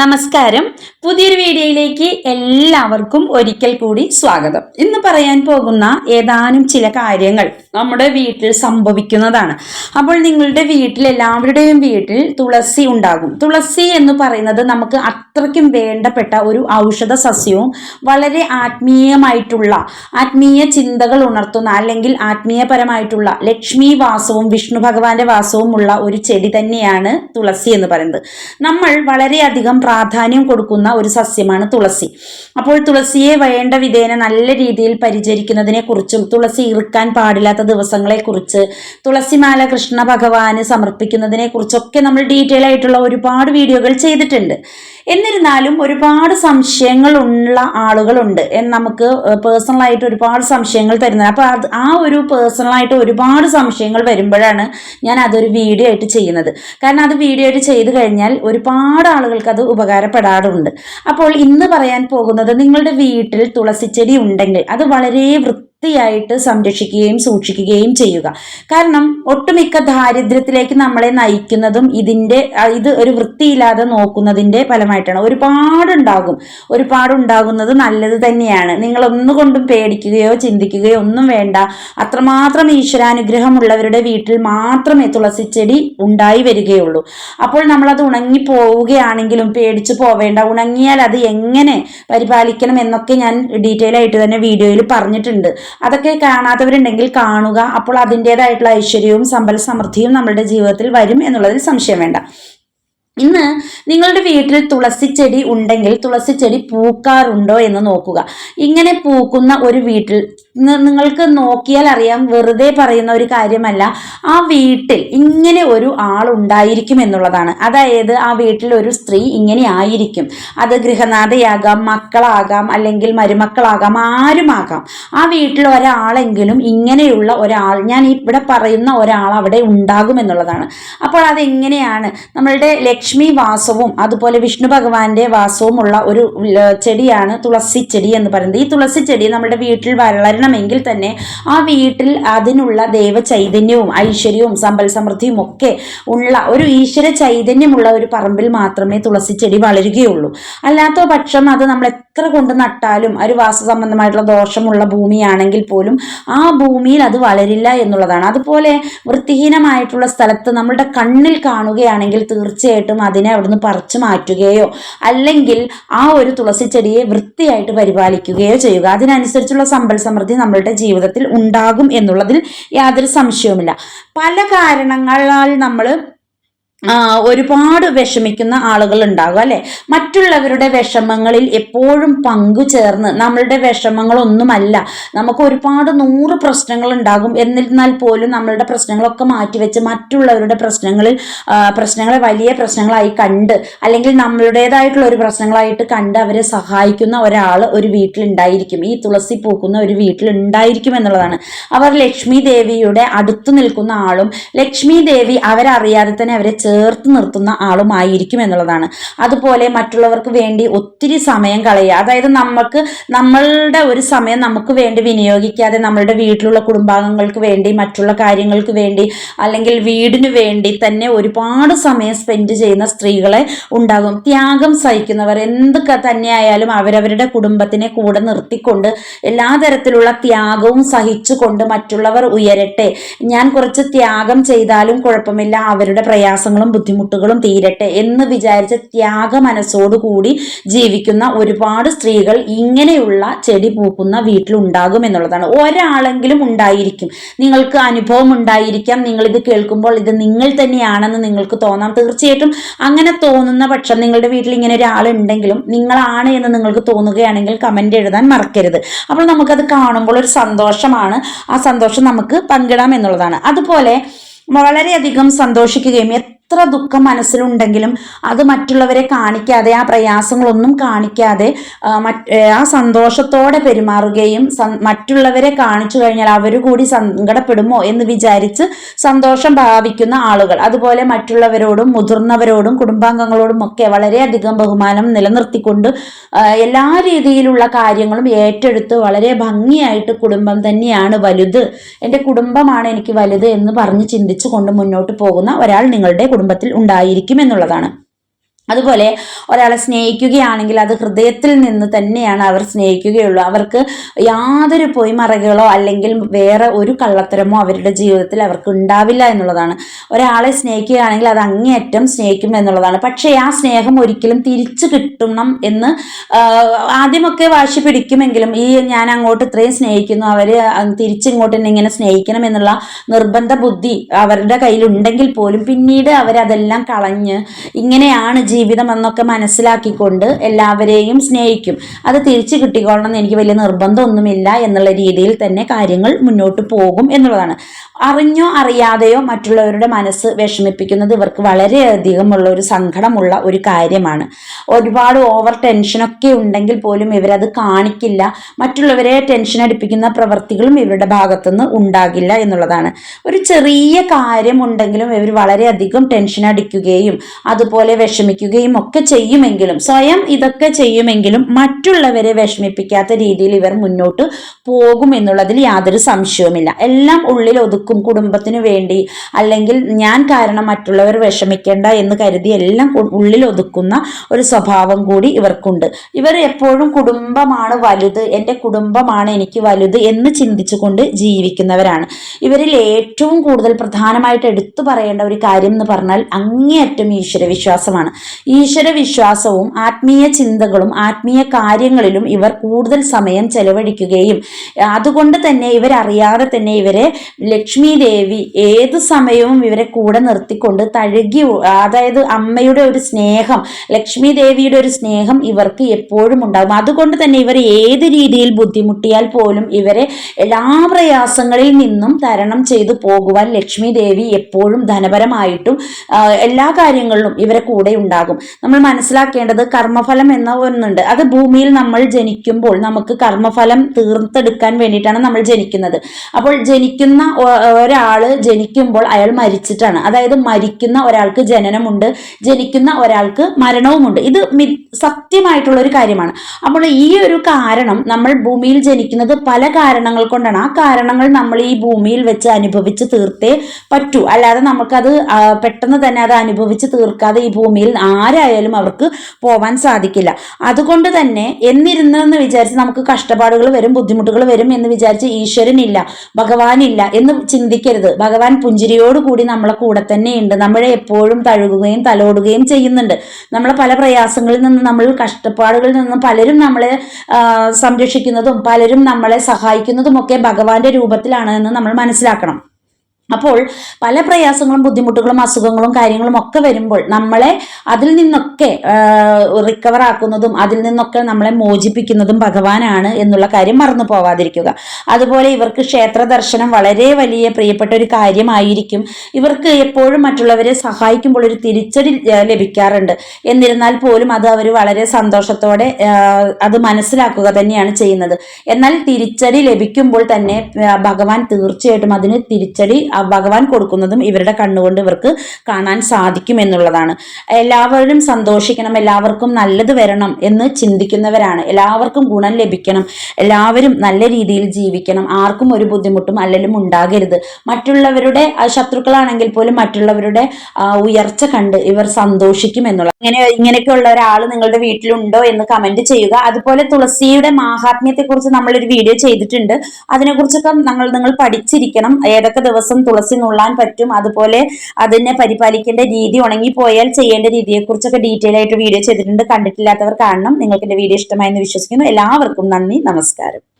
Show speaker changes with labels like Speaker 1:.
Speaker 1: നമസ്കാരം. പുതിയൊരു വീഡിയോയിലേക്ക് എല്ലാവർക്കും ഒരിക്കൽ കൂടി സ്വാഗതം. ഇന്ന് പറയാൻ പോകുന്ന ഏതാനും ചില കാര്യങ്ങൾ നമ്മുടെ വീട്ടിൽ സംഭവിക്കുന്നതാണ്. അപ്പോൾ നിങ്ങളുടെ വീട്ടിൽ എല്ലാവരുടെയും വീട്ടിൽ തുളസി ഉണ്ടാകും. തുളസി എന്ന് പറയുന്നത് നമുക്ക് അത്രയ്ക്കും വേണ്ടപ്പെട്ട ഒരു ഔഷധ സസ്യവും വളരെ ആത്മീയമായിട്ടുള്ള ആത്മീയ ചിന്തകൾ ഉണർത്തുന്ന അല്ലെങ്കിൽ ആത്മീയപരമായിട്ടുള്ള ലക്ഷ്മി വാസവും വിഷ്ണു ഭഗവാന്റെ വാസവും ഉള്ള ഒരു ചെടി തന്നെയാണ് തുളസി എന്ന് പറയുന്നത്. നമ്മൾ വളരെയധികം പ്രാധാന്യം കൊടുക്കുന്ന ഒരു സസ്യമാണ് തുളസി. അപ്പോൾ തുളസിയെ വേണ്ട വിധേന നല്ല രീതിയിൽ പരിചരിക്കുന്നതിനെ കുറിച്ചും തുളസി ഇറുക്കാൻ പാടില്ലാത്ത ദിവസങ്ങളെ കുറിച്ച് തുളസിമാല കൃഷ്ണ ഭഗവാന് സമർപ്പിക്കുന്നതിനെ കുറിച്ചൊക്കെ നമ്മൾ ഡീറ്റെയിൽ ആയിട്ടുള്ള ഒരുപാട് വീഡിയോകൾ ചെയ്തിട്ടുണ്ട്. എന്നിരുന്നാലും ഒരുപാട് സംശയങ്ങൾ ഉള്ള ആളുകളുണ്ട്. നമുക്ക് പേഴ്സണലായിട്ട് ഒരുപാട് സംശയങ്ങൾ തരുന്നത്. അപ്പോൾ അത് ആ ഒരു പേഴ്സണലായിട്ട് ഒരുപാട് സംശയങ്ങൾ വരുമ്പോഴാണ് ഞാൻ അതൊരു വീഡിയോ ആയിട്ട് ചെയ്യുന്നത്. കാരണം അത് വീഡിയോ ആയിട്ട് ചെയ്തു കഴിഞ്ഞാൽ ഒരുപാട് ആളുകൾക്ക് അത് ഉപകാരപ്പെടാറുണ്ട്. അപ്പോൾ ഇന്ന് പറയാൻ പോകുന്നത് നിങ്ങളുടെ വീട്ടിൽ തുളസിച്ചെടി ഉണ്ടെങ്കിൽ അത് വളരെ വൃത്തി വൃത്തിയായിട്ട് സംരക്ഷിക്കുകയും സൂക്ഷിക്കുകയും ചെയ്യുക. കാരണം ഒട്ടുമിക്ക ദാരിദ്ര്യത്തിലേക്ക് നമ്മളെ നയിക്കുന്നതും ഇതിന്റെ ഇത് ഒരു വൃത്തിയില്ലാതെ നോക്കുന്നതിന്റെ ഫലമായിട്ടാണ്. ഒരുപാടുണ്ടാകും. ഒരുപാടുണ്ടാകുന്നത് നല്ലത് തന്നെയാണ്. നിങ്ങൾ ഒന്നുകൊണ്ടും പേടിക്കുകയോ ചിന്തിക്കുകയോ ഒന്നും വേണ്ട. അത്രമാത്രം ഈശ്വരാനുഗ്രഹമുള്ളവരുടെ വീട്ടിൽ മാത്രമേ തുളസിച്ചെടി ഉണ്ടായി വരികയുള്ളൂ. അപ്പോൾ നമ്മളത് ഉണങ്ങി പോവുകയാണെങ്കിലും പേടിച്ചു പോവേണ്ട. ഉണങ്ങിയാൽ അത് എങ്ങനെ പരിപാലിക്കണം എന്നൊക്കെ ഞാൻ ഡീറ്റെയിൽ ആയിട്ട് തന്നെ വീഡിയോയിൽ പറഞ്ഞിട്ടുണ്ട്. അതൊക്കെ കാണാത്തവരുണ്ടെങ്കിൽ കാണുക. അപ്പോൾ അതിന്റെതായിട്ടുള്ള ഐശ്വര്യവും സമ്പൽ സമൃദ്ധിയും നമ്മുടെ ജീവിതത്തിൽ വരും എന്നുള്ളതിൽ സംശയം വേണ്ട. ഇന്ന് നിങ്ങളുടെ വീട്ടിൽ തുളസി ചെടി ഉണ്ടെങ്കിൽ തുളസി ചെടി പൂക്കാറുണ്ടോ എന്ന് നോക്കുക. ഇങ്ങനെ പൂക്കുന്ന ഒരു വീട്ടിൽ നിങ്ങൾക്ക് നോക്കിയാൽ അറിയാം വെറുതെ പറയുന്ന ഒരു കാര്യമല്ല. ആ വീട്ടിൽ ഇങ്ങനെ ഒരു ആൾ ഉണ്ടായിരിക്കും എന്നുള്ളതാണ്. അതായത് ആ വീട്ടിൽ ഒരു സ്ത്രീ ഇങ്ങനെ ആയിരിക്കും. അത് ഗൃഹനാഥയാകാം മക്കളാകാം അല്ലെങ്കിൽ മരുമക്കളാകാം ആരുമാകാം. ആ വീട്ടിൽ ഒരാളെങ്കിലും ഇങ്ങനെയുള്ള ഒരാൾ ഞാൻ ഇവിടെ പറയുന്ന ഒരാൾ അവിടെ ഉണ്ടാകും എന്നുള്ളതാണ്. അപ്പോൾ അതെങ്ങനെയാണ്? നമ്മളുടെ ലക്ഷ്മി വാസവും അതുപോലെ വിഷ്ണു ഭഗവാന്റെ വാസവും ഉള്ള ഒരു ചെടിയാണ് തുളസി ചെടി എന്ന് പറയുന്നത്. ഈ തുളസി ചെടി നമ്മുടെ വീട്ടിൽ വളരണമെങ്കിൽ തന്നെ ആ വീട്ടിൽ അതിനുള്ള ദൈവ ചൈതന്യവും ഐശ്വര്യവും സമ്പൽ സമൃദ്ധിയും ഒക്കെ ഉള്ള ഒരു ഈശ്വര ചൈതന്യമുള്ള ഒരു പറമ്പിൽ മാത്രമേ തുളസി ചെടി വളരുകയുള്ളൂ. അല്ലാത്ത പക്ഷം അത് നമ്മൾ എത്ര കൊണ്ട് നട്ടാലും ഒരു വാസ സംബന്ധമായിട്ടുള്ള ദോഷമുള്ള ഭൂമിയാണെങ്കിൽ പോലും ആ ഭൂമിയിൽ അത് വളരില്ല എന്നുള്ളതാണ്. അതുപോലെ വൃത്തിഹീനമായിട്ടുള്ള സ്ഥലത്ത് നമ്മളുടെ കണ്ണിൽ കാണുകയാണെങ്കിൽ തീർച്ചയായിട്ടും അതിനെ അവിടുന്ന് പറിച്ചു മാറ്റുകയോ അല്ലെങ്കിൽ ആ ഒരു തുളസി ചെടിയെ വൃത്തിയായിട്ട് പരിപാലിക്കുകയോ ചെയ്യുക. അതിനനുസരിച്ചുള്ള സമ്പൽ സമൃദ്ധി നമ്മളുടെ ജീവിതത്തിൽ ഉണ്ടാകും എന്നുള്ളതിൽ യാതൊരു സംശയവുമില്ല. പല കാരണങ്ങളാൽ നമ്മൾ ഒരുപാട് വിഷമിക്കുന്ന ആളുകൾ ഉണ്ടാകും അല്ലെ? മറ്റുള്ളവരുടെ വിഷമങ്ങളിൽ എപ്പോഴും പങ്കു ചേർന്ന് നമ്മളുടെ വിഷമങ്ങളൊന്നുമല്ല നമുക്ക് ഒരുപാട് നൂറ് പ്രശ്നങ്ങൾ ഉണ്ടാകും എന്നിരുന്നാൽ പോലും നമ്മളുടെ പ്രശ്നങ്ങളൊക്കെ മാറ്റിവെച്ച് മറ്റുള്ളവരുടെ പ്രശ്നങ്ങളിൽ പ്രശ്നങ്ങളെ വലിയ പ്രശ്നങ്ങളായി കണ്ട് അല്ലെങ്കിൽ നമ്മളുടേതായിട്ടുള്ള ഒരു പ്രശ്നങ്ങളായിട്ട് കണ്ട് അവരെ സഹായിക്കുന്ന ഒരാൾ ഒരു വീട്ടിലുണ്ടായിരിക്കും. ഈ തുളസി പൂക്കുന്ന ഒരു വീട്ടിലുണ്ടായിരിക്കും എന്നുള്ളതാണ്. അവർ ലക്ഷ്മി ദേവിയുടെ അടുത്തു നിൽക്കുന്ന ആളും ലക്ഷ്മി ദേവി അവരറിയാതെ തന്നെ അവരെ ചേർത്ത് നിർത്തുന്ന ആളുമായിരിക്കും എന്നുള്ളതാണ്. അതുപോലെ മറ്റുള്ളവർക്ക് വേണ്ടി ഒത്തിരി സമയം കളയുക. അതായത് നമുക്ക് നമ്മളുടെ ഒരു സമയം നമുക്ക് വേണ്ടി വിനിയോഗിക്കാതെ നമ്മളുടെ വീട്ടിലുള്ള കുടുംബാംഗങ്ങൾക്ക് വേണ്ടി മറ്റുള്ള കാര്യങ്ങൾക്ക് വേണ്ടി അല്ലെങ്കിൽ വീടിന് വേണ്ടി തന്നെ ഒരുപാട് സമയം സ്പെൻഡ് ചെയ്യുന്ന സ്ത്രീകളെ ഉണ്ടാകും. ത്യാഗം സഹിക്കുന്നവർ എന്ത് തന്നെയായാലും അവരവരുടെ കുടുംബത്തിനെ കൂടെ നിർത്തിക്കൊണ്ട് എല്ലാ തരത്തിലുള്ള ത്യാഗവും സഹിച്ചുകൊണ്ട് മറ്റുള്ളവർ ഉയരട്ടെ. ഞാൻ കുറച്ച് ത്യാഗം ചെയ്താലും കുഴപ്പമില്ല. അവരുടെ പ്രയാസങ്ങൾ പ്രയാസങ്ങളും ബുദ്ധിമുട്ടുകളും തീരട്ടെ എന്ന് വിചാരിച്ച ത്യാഗ മനസ്സോടുകൂടി ജീവിക്കുന്ന ഒരുപാട് സ്ത്രീകൾ ഇങ്ങനെയുള്ള ചെടി പൂക്കുന്ന വീട്ടിലുണ്ടാകും എന്നുള്ളതാണ്. ഒരാളെങ്കിലും ഉണ്ടായിരിക്കും. നിങ്ങൾക്ക് അനുഭവം ഉണ്ടായിരിക്കാം. നിങ്ങൾ ഇത് കേൾക്കുമ്പോൾ ഇത് നിങ്ങൾ തന്നെയാണെന്ന് നിങ്ങൾക്ക് തോന്നാം. തീർച്ചയായിട്ടും അങ്ങനെ തോന്നുന്ന പക്ഷം നിങ്ങളുടെ വീട്ടിൽ ഇങ്ങനെ ഒരാളുണ്ടെങ്കിലും നിങ്ങളാണ് എന്ന് നിങ്ങൾക്ക് തോന്നുകയാണെങ്കിൽ കമന്റ് എഴുതാൻ മറക്കരുത്. അപ്പോൾ നമുക്കത് കാണുമ്പോൾ ഒരു സന്തോഷമാണ്. ആ സന്തോഷം നമുക്ക് പങ്കിടാം എന്നുള്ളതാണ്. അതുപോലെ വളരെയധികം സന്തോഷിക്കുകയും എത്ര ദുഃഖം മനസ്സിലുണ്ടെങ്കിലും അത് മറ്റുള്ളവരെ കാണിക്കാതെ ആ പ്രയാസങ്ങളൊന്നും കാണിക്കാതെ ആ സന്തോഷത്തോടെ പെരുമാറുകയും മറ്റുള്ളവരെ കാണിച്ചു കഴിഞ്ഞാൽ അവർ കൂടി സങ്കടപ്പെടുമോ എന്ന് വിചാരിച്ച് സന്തോഷം ഭാവിക്കുന്ന ആളുകൾ. അതുപോലെ മറ്റുള്ളവരോടും മുതിർന്നവരോടും കുടുംബാംഗങ്ങളോടും ഒക്കെ വളരെയധികം ബഹുമാനം നിലനിർത്തിക്കൊണ്ട് എല്ലാ രീതിയിലുള്ള കാര്യങ്ങളും ഏറ്റെടുത്ത് വളരെ ഭംഗിയായിട്ട് കുടുംബം തന്നെയാണ് വലുത്. എന്റെ കുടുംബമാണ് എനിക്ക് വലുത് എന്ന് പറഞ്ഞ് ചിന്തിച്ചുകൊണ്ട് മുന്നോട്ട് പോകുന്ന ഒരാൾ നിങ്ങളുടെ കുടുംബത്തിൽ ഉണ്ടായിരിക്കും എന്നുള്ളതാണ് അതുപോലെ ഒരാളെ സ്നേഹിക്കുകയാണെങ്കിൽ അത് ഹൃദയത്തിൽ നിന്ന് തന്നെയാണ് അവർ സ്നേഹിക്കുകയുള്ളൂ. അവർക്ക് യാതൊരു പൊയ്മറകളോ അല്ലെങ്കിൽ വേറെ ഒരു കള്ളത്തരമോ അവരുടെ ജീവിതത്തിൽ അവർക്ക് ഉണ്ടാവില്ല എന്നുള്ളതാണ്. ഒരാളെ സ്നേഹിക്കുകയാണെങ്കിൽ അത് അങ്ങേയറ്റം സ്നേഹിക്കും എന്നുള്ളതാണ്. പക്ഷേ ആ സ്നേഹം ഒരിക്കലും തിരിച്ചു കിട്ടണം എന്ന് ആദ്യമൊക്കെ വാശി പിടിക്കുമെങ്കിലും ഈ ഞാൻ അങ്ങോട്ട് ഇത്രയും സ്നേഹിക്കുന്നു അവർ തിരിച്ചിങ്ങോട്ട് എന്നെ ഇങ്ങനെ സ്നേഹിക്കണം എന്നുള്ള നിർബന്ധ ബുദ്ധി അവരുടെ കയ്യിലുണ്ടെങ്കിൽ പോലും പിന്നീട് അവരതെല്ലാം കളഞ്ഞ് ഇങ്ങനെയാണ് ജീവിതം എന്നൊക്കെ മനസ്സിലാക്കിക്കൊണ്ട് എല്ലാവരെയും സ്നേഹിക്കും. അത് തിരിച്ചു കിട്ടിക്കൊള്ളണം എന്ന് എനിക്ക് വലിയ നിർബന്ധമൊന്നുമില്ല എന്നുള്ള രീതിയിൽ തന്നെ കാര്യങ്ങൾ മുന്നോട്ട് പോകും എന്നുള്ളതാണ്. അറിഞ്ഞോ അറിയാതെയോ മറ്റുള്ളവരുടെ മനസ്സ് വിഷമിപ്പിക്കുന്നത് ഇവർക്ക് വളരെയധികമുള്ള ഒരു സങ്കടമുള്ള ഒരു കാര്യമാണ്. ഒരുപാട് ഓവർ ടെൻഷനൊക്കെ ഉണ്ടെങ്കിൽ പോലും ഇവരത് കാണിക്കില്ല. മറ്റുള്ളവരെ ടെൻഷൻ അടിപ്പിക്കുന്ന പ്രവൃത്തികളും ഇവരുടെ ഭാഗത്തുനിന്ന് ഉണ്ടാകില്ല എന്നുള്ളതാണ്. ഒരു ചെറിയ കാര്യമുണ്ടെങ്കിലും ഇവർ വളരെയധികം ടെൻഷൻ അടിക്കുകയും അതുപോലെ വിഷമിക്കുകയും ഒക്കെ ചെയ്യുമെങ്കിലും സ്വയം ഇതൊക്കെ ചെയ്യുമെങ്കിലും മറ്റുള്ളവരെ വിഷമിപ്പിക്കാത്ത രീതിയിൽ ഇവർ മുന്നോട്ട് പോകും എന്നുള്ളതിൽ യാതൊരു സംശയവുമില്ല. എല്ലാം ഉള്ളിൽ ഒതുക്കും കുടുംബത്തിന് വേണ്ടി അല്ലെങ്കിൽ ഞാൻ കാരണം മറ്റുള്ളവർ വിഷമിക്കേണ്ട എന്ന് കരുതി എല്ലാം ഉള്ളിൽ ഒതുക്കുന്ന ഒരു സ്വഭാവം കൂടി ഇവർക്കുണ്ട്. ഇവർ എപ്പോഴും കുടുംബമാണ് വലുത് എന്റെ കുടുംബമാണ് എനിക്ക് വലുത് എന്ന് ചിന്തിച്ചുകൊണ്ട് ജീവിക്കുന്നവരാണ്. ഇവരിൽ ഏറ്റവും കൂടുതൽ പ്രധാനമായിട്ട് എടുത്തു പറയേണ്ട ഒരു കാര്യം എന്ന് പറഞ്ഞാൽ അങ്ങേയറ്റം ഈശ്വര വിശ്വാസമാണ് ഈശ്വര വിശ്വാസവും ആത്മീയ ചിന്തകളും ആത്മീയ കാര്യങ്ങളിലും ഇവർ കൂടുതൽ സമയം ചെലവഴിക്കുകയും അതുകൊണ്ട് തന്നെ ഇവരറിയാതെ തന്നെ ഇവരെ ലക്ഷ്മി ദേവി ഏത് സമയവും ഇവരെ കൂടെ നിർത്തിക്കൊണ്ട് തഴുകി അതായത് അമ്മയുടെ ഒരു സ്നേഹം ലക്ഷ്മി ദേവിയുടെ ഒരു സ്നേഹം ഇവർക്ക് എപ്പോഴും ഉണ്ടാകും. അതുകൊണ്ട് തന്നെ ഇവർ ഏത് രീതിയിൽ ബുദ്ധിമുട്ടിയാൽ പോലും ഇവരെ എല്ലാ പ്രയാസങ്ങളിൽ നിന്നും തരണം ചെയ്തു പോകുവാൻ ലക്ഷ്മി ദേവി എപ്പോഴും ധനപരമായിട്ടും എല്ലാ കാര്യങ്ങളിലും ഇവരെ കൂടെ ഉണ്ടാകും. നമ്മൾ മനസ്സിലാക്കേണ്ടത് കർമ്മഫലം എന്ന ഒന്നുണ്ട്. അത് ഭൂമിയിൽ നമ്മൾ ജനിക്കുമ്പോൾ നമുക്ക് കർമ്മഫലം തീർത്തെടുക്കാൻ വേണ്ടിയിട്ടാണ് നമ്മൾ ജനിക്കുന്നത്. അപ്പോൾ ജനിക്കുന്ന ഒരാൾ ജനിക്കുമ്പോൾ അയാൾ മരിച്ചിട്ടാണ്. അതായത് മരിക്കുന്ന ഒരാൾക്ക് ജനനമുണ്ട് ജനിക്കുന്ന ഒരാൾക്ക് മരണവുമുണ്ട്. ഇത് സത്യമായിട്ടുള്ള ഒരു കാര്യമാണ്. അപ്പോൾ ഈ ഒരു കാരണം നമ്മൾ ഭൂമിയിൽ ജനിക്കുന്നത് പല കാരണങ്ങൾ കൊണ്ടാണ്. ആ കാരണങ്ങൾ നമ്മൾ ഈ ഭൂമിയിൽ വെച്ച് അനുഭവിച്ച് തീർത്തേ പറ്റൂ. അല്ലാതെ നമുക്കത് പെട്ടെന്ന് തന്നെ അത് അനുഭവിച്ച് തീർക്കാതെ ഈ ഭൂമിയിൽ ആരായാലും അവർക്ക് പോവാൻ സാധിക്കില്ല. അതുകൊണ്ട് തന്നെ എന്നിരുന്നെന്ന് വിചാരിച്ച് നമുക്ക് കഷ്ടപ്പാടുകൾ വരും ബുദ്ധിമുട്ടുകൾ വരും എന്ന് വിചാരിച്ച് ഈശ്വരനില്ല ഭഗവാനില്ല എന്ന് ചിന്തിക്കരുത്. ഭഗവാൻ പുഞ്ചിരിയോടുകൂടി നമ്മളെ കൂടെ തന്നെയുണ്ട്. നമ്മളെ എപ്പോഴും തഴുകുകയും തലോടുകയും ചെയ്യുന്നുണ്ട്. നമ്മളെ പല പ്രയാസങ്ങളിൽ നിന്ന് നമ്മൾ കഷ്ടപ്പാടുകളിൽ നിന്നും പലരും നമ്മളെ സംരക്ഷിക്കുന്നതും പലരും നമ്മളെ സഹായിക്കുന്നതും ഒക്കെ ഭഗവാന്റെ രൂപത്തിലാണ് എന്ന് നമ്മൾ മനസ്സിലാക്കണം. അപ്പോൾ പല പ്രയാസങ്ങളും ബുദ്ധിമുട്ടുകളും അസുഖങ്ങളും കാര്യങ്ങളും ഒക്കെ വരുമ്പോൾ നമ്മളെ അതിൽ നിന്നൊക്കെ റിക്കവർ ആക്കുന്നതും അതിൽ നിന്നൊക്കെ നമ്മളെ മോചിപ്പിക്കുന്നതും ഭഗവാനാണ് എന്നുള്ള കാര്യം മറന്നു പോവാതിരിക്കുക. അതുപോലെ ഇവർക്ക് ക്ഷേത്ര ദർശനം വളരെ വലിയ പ്രിയപ്പെട്ട ഒരു കാര്യമായിരിക്കും. ഇവർക്ക് എപ്പോഴും മറ്റുള്ളവരെ സഹായിക്കുമ്പോൾ ഒരു തിരിച്ചടി ലഭിക്കാറുണ്ട്. എന്നിരുന്നാൽ പോലും അത് അവർ വളരെ സന്തോഷത്തോടെ അത് മനസ്സിലാക്കുക തന്നെയാണ് ചെയ്യുന്നത്. എന്നാൽ തിരിച്ചടി ലഭിക്കുമ്പോൾ തന്നെ ഭഗവാൻ തീർച്ചയായിട്ടും അതിന് തിരിച്ചടി ഭഗവാൻ കൊടുക്കുന്നതും ഇവരുടെ കണ്ണുകൊണ്ട് ഇവർക്ക് കാണാൻ സാധിക്കും എന്നുള്ളതാണ്. എല്ലാവരും സന്തോഷിക്കണം എല്ലാവർക്കും നല്ലത് വരണം എന്ന് ചിന്തിക്കുന്നവരാണ്. എല്ലാവർക്കും ഗുണം ലഭിക്കണം എല്ലാവരും നല്ല രീതിയിൽ ജീവിക്കണം. ആർക്കും ഒരു ബുദ്ധിമുട്ടും അല്ലെങ്കിലും ഉണ്ടാകരുത്. മറ്റുള്ളവരുടെ ശത്രുക്കളാണെങ്കിൽ പോലും മറ്റുള്ളവരുടെ ഉയർച്ച കണ്ട് ഇവർ സന്തോഷിക്കും എന്നുള്ളത്. ഇങ്ങനെ ഇങ്ങനെയൊക്കെയുള്ള ഒരാൾ നിങ്ങളുടെ വീട്ടിലുണ്ടോ എന്ന് കമന്റ് ചെയ്യുക. അതുപോലെ തുളസിയുടെ മാഹാത്മ്യത്തെ കുറിച്ച് നമ്മളൊരു വീഡിയോ ചെയ്തിട്ടുണ്ട്. അതിനെക്കുറിച്ചൊക്കെ നമ്മൾ നിങ്ങൾ പഠിച്ചിരിക്കണം. ഏതൊക്കെ ദിവസം തുളസി നുള്ളാൻ പറ്റും. അതുപോലെ അതിനെ പരിപാലിക്കേണ്ട രീതി ഉണങ്ങിപ്പോയാൽ ചെയ്യേണ്ട രീതിയെക്കുറിച്ചൊക്കെ ഡീറ്റെയിൽ ആയിട്ട് വീഡിയോ ചെയ്തിട്ടുണ്ട്. കണ്ടിട്ടില്ലാത്തവർ കാണണം. നിങ്ങൾക്ക് എന്റെ വീഡിയോ ഇഷ്ടമായെന്ന് വിശ്വസിക്കുന്നു. എല്ലാവർക്കും നന്ദി. നമസ്കാരം.